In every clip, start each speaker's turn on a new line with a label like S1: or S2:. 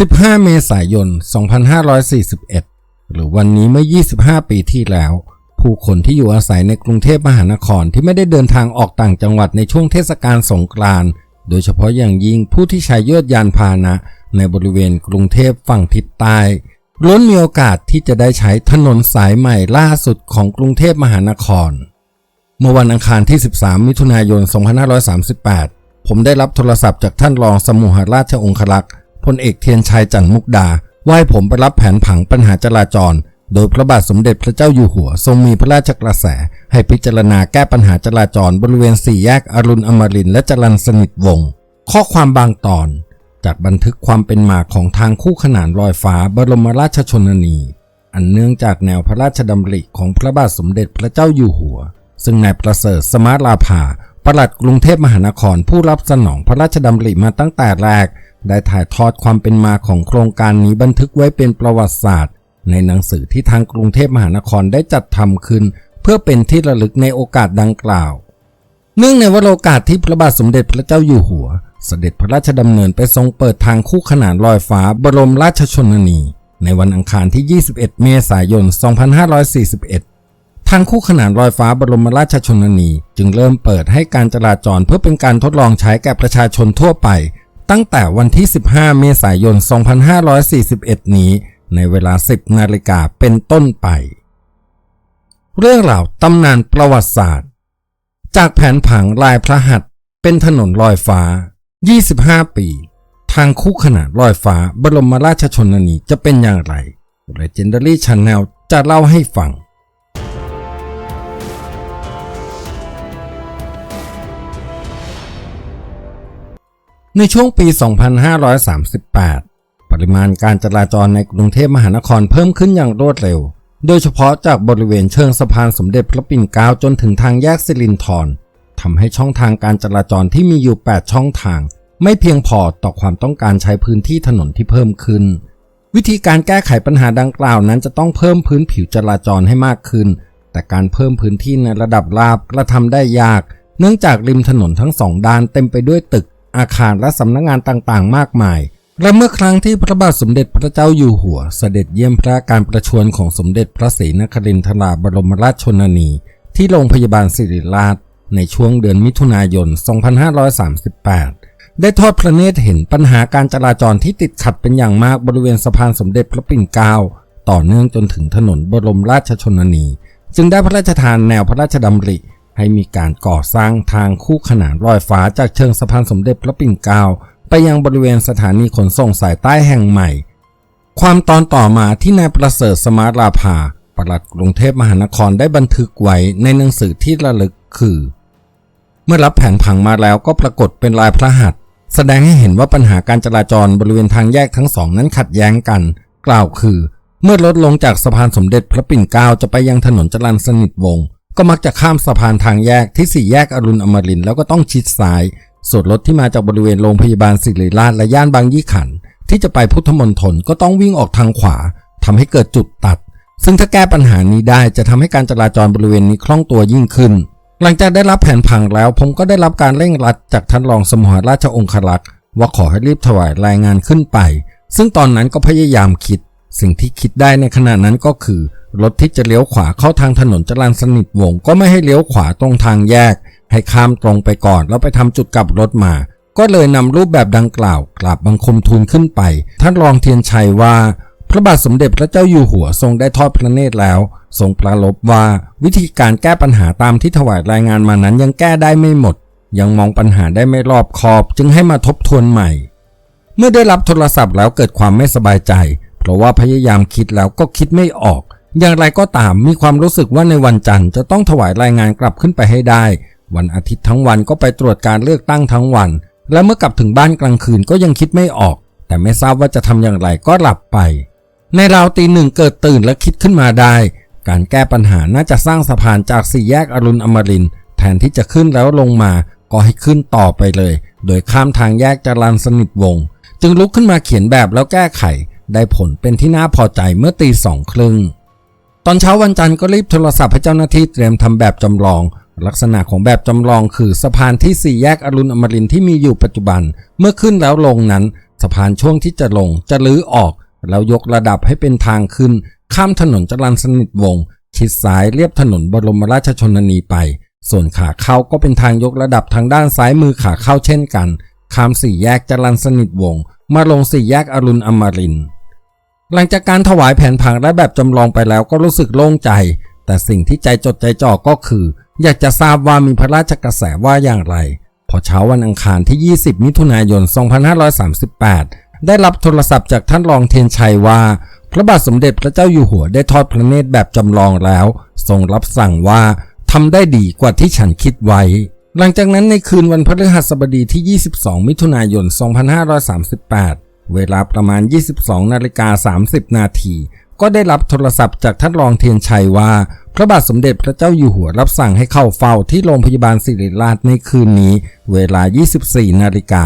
S1: 15 เมษายน 2541 หรือวันนี้เมื่อ 25 ปีที่แล้ว ผู้คนที่อยู่อาศัยในกรุงเทพมหานครที่ไม่ได้เดินทางออกต่างจังหวัดในช่วงเทศกาลสงกรานต์โดยเฉพาะอย่างยิ่งผู้ที่ใช้ยวดยานพาหนะ ในบริเวณกรุงเทพฝั่งทิศใต้ล้วนมีโอกาสที่จะได้ใช้ถนนสายใหม่ล่าสุดของกรุงเทพมหานคร เมื่อวันอังคารที่ 13 มิถุนายน 2538 ผมได้รับโทรศัพท์จากท่านรองสมุหราชองครักษ์ พลเอกเทียนชัยจันมุกดาว่าให้ผมไปรับแผนผังปัญหาจราจร โดยพระบาทสมเด็จพระเจ้าอยู่หัว ทรงมีพระราชกระแส ให้พิจารณาแก้ปัญหาจราจร บริเวณสี่แยกอรุณอมรินทร์และจรัญสนิทวงศ์ข้อความบางตอน จากบันทึกความเป็นมาของทางคู่ขนานลอยฟ้าบรมราชชนนี อันเนื่องจากแนวพระราชดำริของพระบาทสมเด็จพระเจ้าอยู่หัว ซึ่งนายประเสริฐสมาราภา ปลัดกรุงเทพมหานครผู้รับสนองพระราชดำริมาตั้งแต่แรก ได้ถ่ายทอดความเป็นมาของโครงการนี้บันทึกไว้เป็นประวัติศาสตร์ ในหนังสือที่ทางกรุงเทพมหานครได้จัดทำขึ้น เพื่อเป็นที่ระลึกในโอกาสดังกล่าว เนื่องในวโรกาสที่พระบาทสมเด็จพระเจ้าอยู่หัว เสด็จพระราชดำเนินไปทรงเปิดทางคู่ขนานลอยฟ้าบรมราชชนนี ในวันอังคารที่ 21 เมษายน 2541 ทางคู่ขนานลอยฟ้าบรมราชชนนี จึงเริ่มเปิดให้การจราจรเพื่อเป็นการทดลองใช้แก่ประชาชนทั่วไป ตั้งแต่วันที่ 15 เมษายน 2541 นี้ ในเวลา 10 นาฬิกาเป็นต้นไป เรื่องราวตำนานประวัติศาสตร์ จากแผนผังลายพระหัตถ์เป็นถนนลอยฟ้า 25 ปี ทางคู่ขนานลอยฟ้าบรมราชชนนีจะเป็นอย่างไร Legendary Channel จะเล่าให้ฟัง ในช่วงปี 2538 ปริมาณการจราจรในกรุงเทพมหานครเพิ่มขึ้นอย่างรวดเร็ว โดยเฉพาะจากบริเวณเชิงสะพานสมเด็จพระปิ่นเกล้าจนถึงทางแยกสิรินธรทำให้ช่องทางการจราจรที่มีอยู่ 8 ช่องทาง ไม่เพียงพอต่อความต้องการใช้พื้นที่ถนนที่เพิ่มขึ้น วิธีการแก้ไขปัญหาดังกล่าวนั้นจะต้องเพิ่มพื้นผิวจราจรให้มากขึ้น แต่การเพิ่มพื้นที่ในระดับราบกระทำได้ยาก เนื่องจากริมถนนทั้งสองด้านเต็มไปด้วยตึก อาคารและสำนักงงานต่างๆ มากมาย และเมื่อครั้งที่พระบาทสมเด็จพระเจ้าอยู่หัว เสด็จเยี่ยมพระการประชวรของสมเด็จพระศรีนครินทราบรมราชชนนี ที่โรงพยาบาลศิริราช ในช่วงเดือนมิถุนายน 2538 ได้ทอดพระเนตรเห็นปัญหาการจราจรที่ติดขัดเป็นอย่างมากบริเวณสะพานสมเด็จพระปิ่นเกล้าต่อเนื่องจนถึงถนนบรมราชชนนี จึงได้พระราชทานแนวพระราชดำริ ให้มีการก่อสร้างทางคู่ขนานลอยฟ้าจากเชิงสะพานสมเด็จพระปิ่นเกล้าไปยังบริเวณสถานีขนส่งสายใต้แห่งใหม่ ความตอนต่อมาที่นายประเสริฐสมาร์ลาภาปลัดกรุงเทพมหานครได้บันทึกไว้ในหนังสือที่ระลึกคือ เมื่อรับแผนผังมาแล้วก็ปรากฏเป็นลายพระหัตถ์แสดงให้เห็นว่าปัญหาการจราจรบริเวณทางแยกทั้งสองนั้นขัดแย้งกัน กล่าวคือ เมื่อรถลงจากสะพานสมเด็จพระปิ่นเกล้าจะไปยังถนนจรัญสนิทวงศ์ ก็มักจะข้ามสะพานทางแยกที่สี่แยกอรุณอมรินแล้วก็ต้องชิดซ้ายส่วนรถที่มาจากบริเวณโรงพยาบาลศิริราชและย่านบางยี่ขัน ที่จะไปพุทธมณฑลก็ต้องวิ่งออกทางขวาทำให้เกิดจุดตัด ซึ่งถ้าแก้ปัญหานี้ได้จะทำให้การจราจรบริเวณนี้คล่องตัวยิ่งขึ้น หลังจากได้รับแผนผังแล้วผมก็ได้รับการเร่งรัดจากท่านรองสมหราชองครักษ์ว่าขอให้รีบถวายรายงานขึ้นไป ซึ่งตอนนั้นก็พยายามคิด สิ่งที่คิดได้ในขณะนั้นก็คือ รถที่จะเลี้ยวขวาเข้าทางถนนจรัญสนิทวงก็ไม่ให้เลี้ยวขวาตรงทางแยก ให้ข้ามตรงไปก่อนแล้วไปทำจุดกลับรถมา ก็เลยนำรูปแบบดังกล่าวกราบบังคมทูลขึ้นไป ท่านรองเทียนชัยว่า พระบาทสมเด็จพระเจ้าอยู่หัวทรงได้ทอดพระเนตรแล้ว ทรงประลบว่าวิธีการแก้ปัญหาตามที่ถวายรายงานมานั้นยังแก้ได้ไม่หมด ยังมองปัญหาได้ไม่รอบคอบ จึงให้มาทบทวนใหม่ เมื่อได้รับโทรศัพท์แล้วเกิดความไม่สบายใจ เพราะว่าพยายามคิดแล้วก็คิดไม่ออก อย่างไรก็ตามมีความรู้สึกว่าในวันจันทร์จะต้องถวายรายงานกลับขึ้นไปให้ได้ วันอาทิตย์ทั้งวันก็ไปตรวจการเลือกตั้งทั้งวัน และเมื่อกลับถึงบ้านกลางคืนก็ยังคิดไม่ออก แต่ไม่ทราบว่าจะทำอย่างไรก็หลับไป ในราวตีหนึ่งเกิดตื่นและคิดขึ้นมาได้ การแก้ปัญหาน่าจะสร้างสะพานจากสี่แยกอรุณอมรินแทนที่จะขึ้นแล้วลงมาก็ให้ขึ้นต่อไปเลย โดยข้ามทางแยกจรัญสนิทวง จึงลุกขึ้นมาเขียนแบบแล้วแก้ไข ได้ผลเป็นที่น่าพอใจเมื่อตีสองครึ่ง ตอนเช้าวันจันทร์ก็รีบโทรศัพท์ให้เจ้าหน้าที่เตรียมทำแบบจำลอง ลักษณะของแบบจำลองคือสะพานที่สี่แยกอรุณอมรินที่มีอยู่ปัจจุบัน เมื่อขึ้นแล้วลงนั้น สะพานช่วงที่จะลงจะลื้อออก แล้วยกระดับให้เป็นทางขึ้น ข้ามถนนจรัญสนิทวงศ์ชิดซ้ายเรียบถนนบรมราชชนนีไป ส่วนขาเข้าก็เป็นทางยกระดับทางด้านซ้ายมือขาเข้าเช่นกัน ข้ามสี่แยกจรัญสนิทวงศ์มาลงสี่แยกอรุณอมรินทร์ หลังจากการถวายแผนผังและแบบจำลองไปแล้วก็รู้สึกโล่งใจ แต่สิ่งที่ใจจดใจจ่อก็คือ อยากจะทราบว่ามีพระราชกระแสว่าอย่างไร พอเช้าวันอังคารที่ 20 มิถุนายน 2538 ได้รับโทรศัพท์จากท่านรองเทียนชัยว่า พระบาทสมเด็จพระเจ้าอยู่หัวได้ทอดพระเนตรแบบจำลองแล้ว ทรงรับสั่งว่าทำได้ดีกว่าที่ฉันคิดไว้ หลังจากนั้นในคืนวันพฤหัสบดีที่ 22 มิถุนายน 2538 เวลาประมาณ 22 นาฬิกา 30 นาทีก็ได้รับโทรศัพท์จากท่านรองเทียนชัยว่า พระบาทสมเด็จพระเจ้าอยู่หัวรับสั่งให้เข้าเฝ้าที่โรงพยาบาลศิริราชในคืนนี้ เวลา 24 นาฬิกา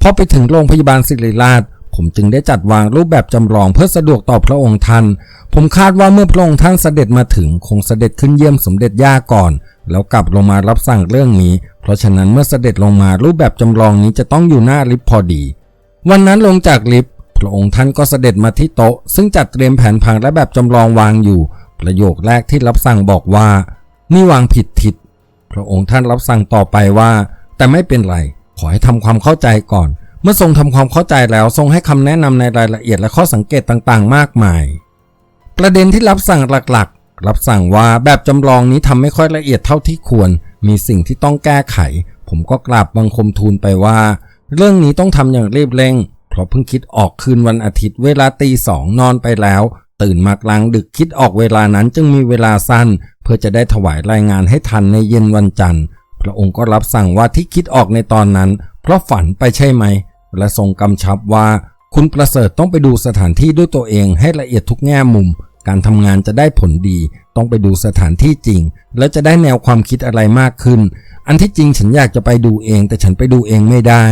S1: พอไปถึงโรงพยาบาลศิริราช ผมจึงได้จัดวางรูปแบบจำลองเพื่อสะดวกต่อพระองค์ท่าน ผมคาดว่าเมื่อพระองค์ท่านเสด็จมาถึงคงเสด็จขึ้นเยี่ยมสมเด็จย่าก่อน แล้วกลับลงมารับสั่งเรื่องนี้ เพราะฉะนั้นเมื่อเสด็จลงมารูปแบบจำลองนี้จะต้องอยู่หน้าลิฟต์พอดี วันนั้นลงจากลิฟต์พระองค์ท่านก็เสด็จมาที่โต๊ะ ซึ่งจัดเตรียมแผนผังและแบบจำลองวางอยู่ ประโยคแรกที่รับสั่งบอกว่า นี่วางผิดทิศพระองค์ท่านรับสั่งต่อไปว่า แต่ไม่เป็นไร ขอให้ทำความเข้าใจก่อน เมื่อทรงทำความเข้าใจแล้วทรงให้คำแนะนำในรายละเอียดและข้อสังเกตต่างๆ มากมาย ประเด็นที่รับสั่งหลักๆ รับสั่งว่าแบบจำลองนี้ทำไม่ค่อยละเอียดเท่าที่ควร มีสิ่งที่ต้องแก้ไข ผมก็กราบบังคมทูลไปว่า เรื่องนี้ต้องทำอย่างรีบเร่ง เพราะเพิ่งคิดออกคืนวันอาทิตย์เวลาตีสองนอนไปแล้ว ตื่นมากลางดึกคิดออกเวลานั้นจึงมีเวลาสั้น เพื่อจะได้ถวายรายงานให้ทันในเย็นวันจันทร์ พระองค์ก็รับสั่งว่าที่คิดออกในตอนนั้น เพราะฝันไปใช่ไหม และทรงกำชับว่า คุณประเสริฐต้องไปดูสถานที่ด้วยตัวเองให้ละเอียดทุกแง่มุม การทำงานจะได้ผลดี ต้องไปดูสถานที่จริง และจะได้แนวความคิดอะไรมากขึ้น อันที่จริงฉันอยากจะไปดูเอง แต่ฉันไปดูเองไม่ได้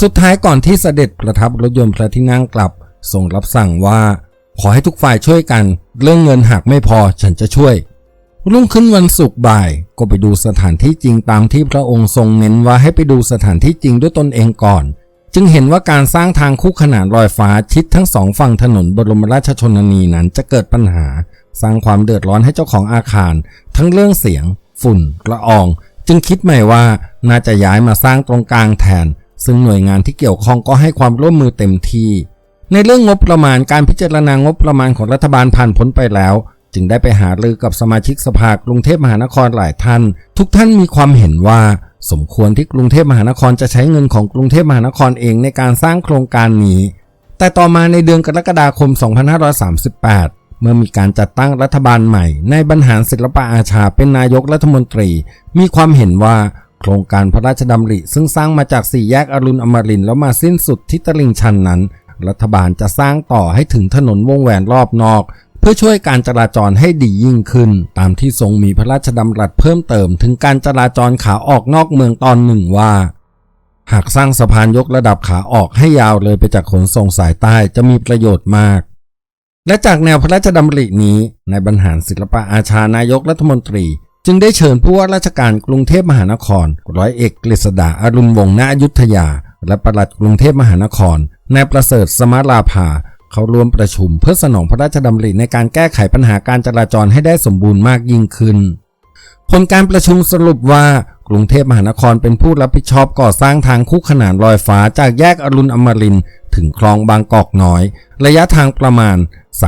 S1: สุดท้ายก่อนที่เสด็จประทับรถยนต์พระที่นั่งกลับทรงรับสั่งว่า ขอให้ทุกฝ่ายช่วยกัน เรื่องเงินหากไม่พอฉันจะช่วย รุ่งขึ้นวันศุกร์บ่ายก็ไปดูสถานที่จริงตามที่พระองค์ทรงเน้นว่าให้ไปดูสถานที่จริงด้วยตนเองก่อน จึงเห็นว่าการสร้างทางคู่ขนานลอยฟ้าชิดทั้งสองฝั่งถนนบรมราชชนนีนั้นจะเกิดปัญหา สร้างความเดือดร้อนให้เจ้าของอาคาร ทั้งเรื่องเสียง ฝุ่นละออง จึงคิดใหม่ว่าน่าจะย้ายมาสร้างตรงกลางแทน ซึ่งหน่วยงานที่เกี่ยวข้องก็ให้ความร่วมมือเต็มที่ ในเรื่องงบประมาณการพิจารณางบประมาณของรัฐบาลผ่านพ้นไปแล้ว จึงได้ไปหารือกับสมาชิกสภากรุงเทพมหานครหลายท่าน ทุกท่านมีความเห็นว่า สมควรที่กรุงเทพมหานครจะใช้เงินของกรุงเทพมหานครเองในการสร้างโครงการนี้ แต่ต่อมาในเดือนกรกฎาคม 2538เมื่อมีการจัดตั้งรัฐบาลใหม่ในบรรหารศิลปะอาชาเป็นนายกรัฐมนตรี มีความเห็นว่า โครงการพระราชดำริ ซึ่งสร้างมาจากสี่แยกอรุณอมรินทร์แล้วมาสิ้นสุดที่ตลิ่งชันนั้น รัฐบาลจะสร้างต่อให้ถึงถนนวงแหวนรอบนอก เพื่อช่วยการจราจรให้ดียิ่งขึ้น ตามที่ทรงมีพระราชดำรัสเพิ่มเติม ถึงการจราจรขาออกนอกเมืองตอนหนึ่งว่า หากสร้างสะพานยกระดับขาออกให้ยาวเลยไปจากขนส่งสายใต้จะมีประโยชน์มากและจากแนวพระราชดำรินี้ ในบรรหารศิลปะอาชานายกรัฐมนตรี จึงได้เชิญผู้ว่าราชการกรุงเทพมหานคร ร้อยเอกกฤษดาอรุณวงศ์ณอยุธยา และปลัดกรุงเทพมหานครนายประเสริฐสมาราภา เขาร่วมประชุมเพื่อสนองพระราชดำริในการแก้ไขปัญหาการจราจรให้ได้สมบูรณ์มากยิ่งขึ้น ผลการประชุมสรุปว่ากรุงเทพมหานครเป็นผู้รับผิดชอบก่อสร้างทางคู่ขนานลอยฟ้าจากแยกอรุณอมรินถึงคลองบางกอกน้อย ระยะทางประมาณ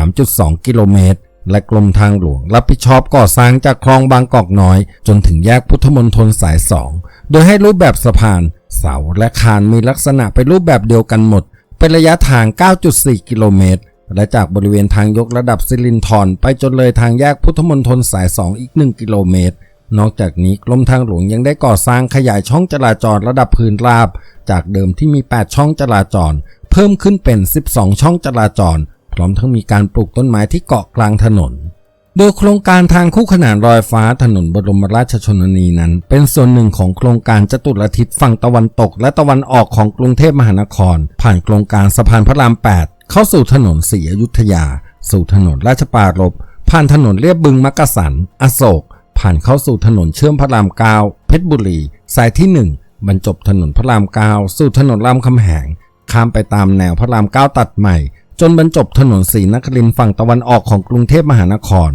S1: 3.2 กิโลเมตร และกรมทางหลวง รับผิดชอบก่อสร้างจากคลองบางกอกน้อย จนถึงแยกพุทธมณฑลสาย2โดยให้รูปแบบสะพาน เสาและคานมีลักษณะเป็นรูปแบบเดียวกันหมด เป็นระยะทาง 9.4 กิโลเมตร และจากบริเวณทางยกระดับสิรินธรไปจนเลยทางแยกพุทธมณฑลสาย2อีก 1 กิโลเมตร นอกจากนี้กรมทางหลวงยังได้ก่อสร้างขยายช่องจราจรระดับพื้นราบ จากเดิมที่มี 8 ช่องจราจร เพิ่มขึ้นเป็น 12 ช่องจราจร พร้อมทั้งมีการปลูกต้นไม้ที่เกาะกลางถนน โดยโครงการทางคู่ขนานลอยฟ้าถนนบรมราชชนนีนั้น เป็นส่วนหนึ่งของโครงการจตุรทิศฝั่งตะวันตก และตะวันออกของกรุงเทพมหานคร ผ่านโครงการสะพานพระราม 8 เข้าสู่ถนนศรีอยุธยา สู่ถนนราชปารภผ่านถนนเลียบบึงมักกะสัน อโศก ผ่านเข้าสู่ถนนเชื่อมพระราม9เพชรบุรี สายที่ 1 บรรจบถนนพระราม9สู่ถนนรามคำแหง ข้ามไปตามแนวพระรามเก้าตัดใหม่ จนบรรจบถนนสีนครินฝั่งตะวันออกของกรุงเทพมหานคร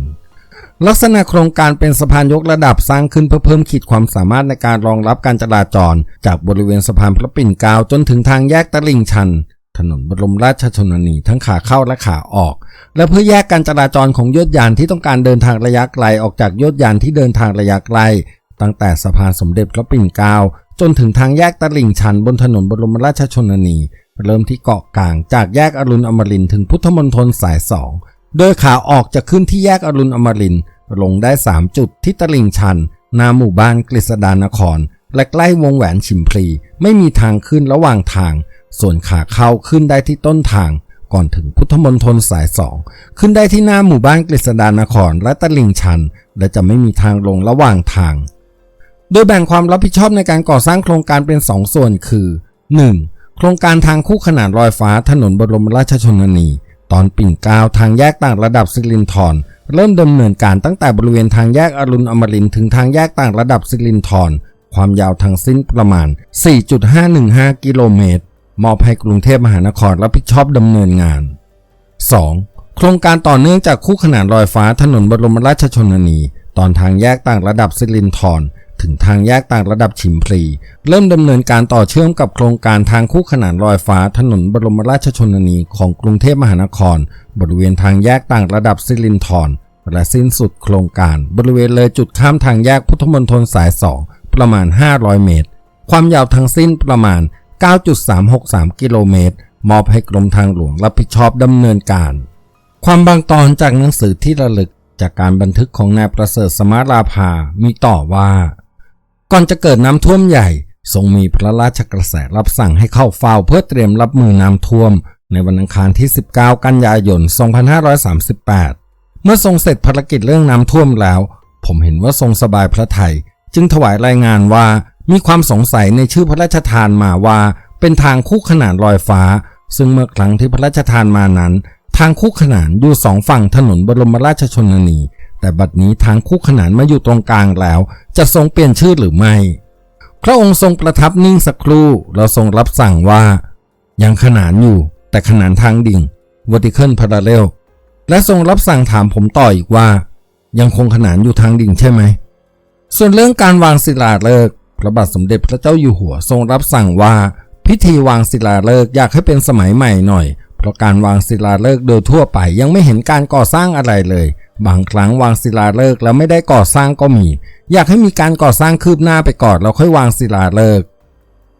S1: ลักษณะโครงการเป็นสะพานยกระดับสร้างขึ้นเพื่อเพิ่มขีดความสามารถในการรองรับการจราจร จากบริเวณสะพานพระปิ่นเกล้าจนถึงทางแยกตลิ่งชัน ถนนบรมราชชนนีทั้งขาเข้าและขาออก และเพื่อแยกการจราจรของยศยานที่ต้องการเดินทางระยะไกลออกจากยศยานที่เดินทางระยะไกล ตั้งแต่สะพานสมเด็จพระปิ่นเกล้าจนถึงทางแยกตลิ่งชันบนถนนบรมราชชนนี เริ่มที่เกาะกลางจากแยกอรุณอมรินถึงพุทธมณฑลสายสองโดยขาออกจะขึ้นที่แยกอรุณอมรินลงได้ 3 จุดที่ตลิ่งชันหนาหมู่บ้านกฤษดานคร และใกล้วงแหวนฉิมพลี ไม่มีทางขึ้นระหว่างทาง ส่วนขาเข้าขึ้นได้ที่ต้นทาง ก่อนถึงพุทธมณฑลสายสองขึ้นได้ที่หน้าหมู่บ้านกฤษดานครและตลิ่งชัน และจะไม่มีทางลงระหว่างทาง โดยแบ่งความรับผิดชอบในการก่อสร้างโครงการเป็น 2 ส่วนคือ 1. โครงการทางคู่ขนานลอยฟ้าถนนบรมราชชนนี ตอนปิ่นเกล้าทางแยกต่างระดับสิรินธรเริ่มดำเนินการตั้งแต่บริเวณทางแยกอรุณอมรินทร์ถึงทางแยกต่างระดับสิรินธรความยาวทั้งสิ้นประมาณ 4.515 กิโลเมตร มอบให้กรุงเทพมหานครรับผิดชอบดำเนินงาน 2. โครงการต่อเนื่องจากคู่ขนานลอยฟ้าถนนบรมราชชนนี ตอนทางแยกต่างระดับสิรินธร ถึงทางแยกต่างระดับฉิมพลี เริ่มดำเนินการต่อเชื่อมกับโครงการทางคู่ขนานลอยฟ้าถนนบรมราชชนนีของกรุงเทพมหานคร บริเวณทางแยกต่างระดับสิรินธรและสิ้นสุดโครงการบริเวณเลยจุดข้ามทางแยกพุทธมณฑลสาย2ประมาณ 500 เมตร ความยาวทั้งสิ้นประมาณ 9.363 กิโลเมตร มอบให้กรมทางหลวงรับผิดชอบดำเนินการ ความบางตอนจากหนังสือที่ระลึกจากการบันทึกของนายประเสริฐสมาราภา มีต่อว่า ก่อนจะเกิดน้ำท่วมใหญ่ ทรงมีพระราชกระแสรับสั่งให้เข้าเฝ้าเพื่อเตรียมรับมือน้ำท่วม ในวันอังคารที่ 19 กันยายน 2538 เมื่อทรงเสร็จภารกิจเรื่องน้ำท่วมแล้ว ผมเห็นว่าทรงสบายพระไทย จึงถวายรายงานว่ามีความสงสัยในชื่อพระราชทานมาว่า เป็นทางคู่ขนานลอยฟ้า ซึ่งเมื่อครั้งที่พระราชทานมานั้น ทางคู่ขนานอยู่สองฝั่งถนนบรมราชชนนี แต่บัดนี้ทางคู่ขนานมาอยู่ตรงกลางแล้ว จะทรงเปลี่ยนชื่อหรือไม่ พระองค์ทรงประทับนิ่งสักครู่แล้วทรงรับสั่งว่า ยังขนานอยู่ แต่ขนานทางดิ่ง vertical parallel และทรงรับสั่งถามผมต่ออีกว่า ยังคงขนานอยู่ทางดิ่งใช่ไหม ส่วนเรื่องการวางศิลาฤกษ์พระบาทสมเด็จพระเจ้าอยู่หัวทรงรับสั่งว่า พิธีวางศิลาฤกษ์อยากให้เป็นสมัยใหม่หน่อย เพราะการวางศิลาฤกษ์โดยทั่วไปยังไม่เห็นการก่อสร้างอะไรเลย บางครั้งวางศิลาฤกษ์แล้วไม่ได้ก่อสร้างก็มี อยากให้มีการก่อสร้างคืบหน้าไปก่อนแล้วค่อยวางศิลาฤกษ์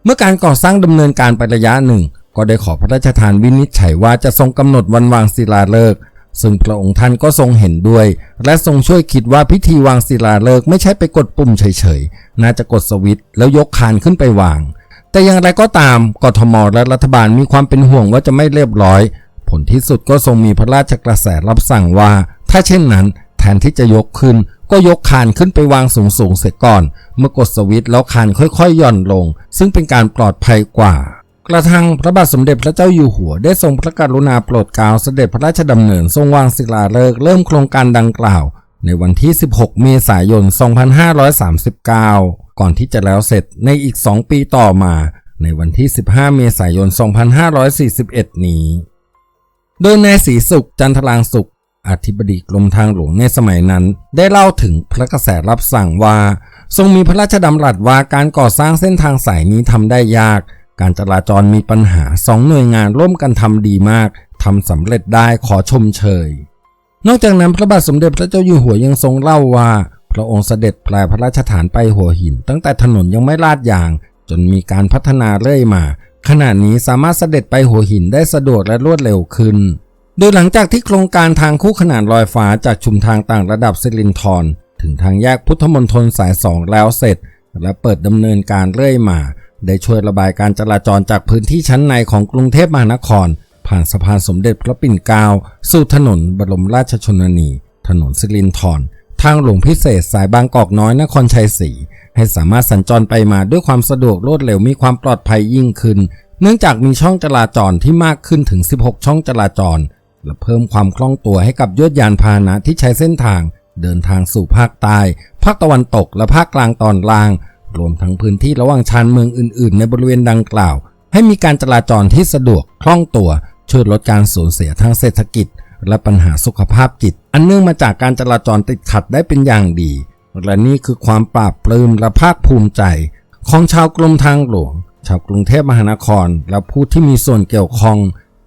S1: เมื่อการก่อสร้างดำเนินการไประยะหนึ่ง ก็ได้ขอพระราชทานวินิจฉัยว่าจะทรงกำหนดวันวางศิลาฤกษ์ซึ่งพระองค์ท่านก็ทรงเห็นด้วย และทรงช่วยคิดว่าพิธีวางศิลาฤกษ์ไม่ใช่ไปกดปุ่มเฉยๆ น่าจะกดสวิตช์แล้วยกคานขึ้นไปวาง แต่อย่างไรก็ตามกทมและรัฐบาลมีความเป็นห่วงว่าจะไม่เรียบร้อย ผลที่สุดก็ทรงมีพระราชกระแสรับสั่งว่า ถ้าเช่นนั้น แทนที่จะยกขึ้น ก็ยกคานขึ้นไปวางสูงๆเสร็จก่อน เมื่อกดสวิตช์แล้วคานค่อยๆหย่อนลง ซึ่งเป็นการปลอดภัยกว่า กระทั่งพระบาทสมเด็จพระเจ้าอยู่หัวได้ทรงพระกรุณาโปรดเกล้าเสด็จพระราชดำเนินทรงวางศิลาฤกษ์เริ่มโครงการดังกล่าว ในวันที่ 16 เมษายน 2539 ก่อนที่จะแล้วเสร็จในอีก 2 ปีต่อมา ในวันที่ 15 เมษายน 2541 นี้ โดยนายศรีสุขจันทรางสุข อธิบดีกรมทางหลวงในสมัยนั้น ได้เล่าถึงพระกระแสรับสั่งว่า ทรงมีพระราชดำรัสว่าการก่อสร้างเส้นทางสายนี้ทำได้ยาก การจราจรมีปัญหาสองหน่วยงานร่วมกันทำดีมากทำสำเร็จได้ขอชมเชย นอกจากนั้นพระบาทสมเด็จพระเจ้าอยู่หัวยังทรงเล่าว่า พระองค์เสด็จแปลพระราชฐานไปหัวหิน ตั้งแต่ถนนยังไม่ลาดยาง จนมีการพัฒนาเรื่อยมา ขณะนี้สามารถเสด็จไปหัวหินได้สะดวกและรวดเร็วขึ้น โดยหลังจากที่โครงการทางคู่ขนานลอยฟ้าจากชุมทางต่างระดับสิรินธรถึงทางแยกพุทธมณฑลสายสองแล้วเสร็จ และเปิดดำเนินการเรื่อยมา ได้ช่วยระบายการจราจรจากพื้นที่ชั้นในของกรุงเทพมหานคร ผ่านสะพานสมเด็จพระปิ่นเกล้าสู่ถนนบรมราชชนนี ถนนสิรินธรทางหลวงพิเศษสายบางกอกน้อยนครชัยศรีให้สามารถสัญจรไปมาด้วยความสะดวกรวดเร็วมีความปลอดภัยยิ่งขึ้น เนื่องจากมีช่องจราจรที่มากขึ้นถึง 16 ช่องจราจร และเพิ่มความคล่องตัวให้กับยวดยานพาหนะที่ใช้เส้นทาง เดินทางสู่ภาคใต้ภาคตะวันตกและภาคกลางตอนล่าง รวมทั้งพื้นที่ระหว่างชานเมืองอื่น ๆ ในบริเวณดังกล่าว ให้มีการจราจรที่สะดวกคล่องตัว ช่วยลดการสูญเสียทางเศรษฐกิจ และปัญหาสุขภาพจิต อันเนื่องมาจากการจราจรติดขัดได้เป็นอย่างดี และนี่คือความปราบปลื้มและภาคภูมิใจ ของชาวกรมทางหลวง ชาวกรุงเทพมหานคร และผู้ที่มีส่วนเกี่ยวข้อง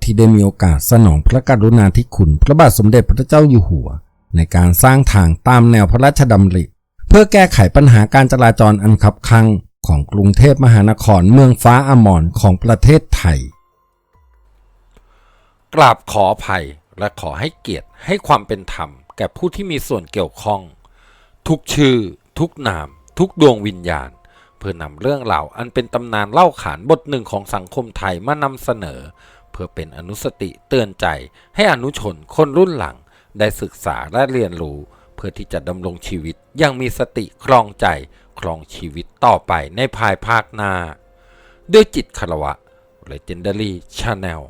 S1: ที่ได้มีโอกาสสนองพระกรุณาธิคุณ พระบาทสมเด็จพระเจ้าอยู่หัว ในการสร้างทางตามแนวพระราชดำริ เพื่อแก้ไขปัญหาการจราจรอันคับคังของกรุงเทพมหานครเมืองฟ้าอมรของประเทศไทย
S2: กราบขออภัยและขอให้เกียรติให้ความเป็นธรรม แก่ผู้ที่มีส่วนเกี่ยวข้อง ทุกชื่อ ทุกนาม ทุกดวงวิญญาณ เพื่อนำเรื่องราวอันเป็นตำนานเล่าขานบทหนึ่งของสังคมไทยมานำเสนอ เพื่อเป็นอนุสติเตือนใจ ให้อนุชนคนรุ่นหลัง ได้ศึกษาและเรียนรู้ เพื่อที่จะดำรงชีวิตอยังมีสติครองใจ ครองชีวิตต่อไปในภายภาคหน้า ด้วยจิตคารวะ Legendary Channel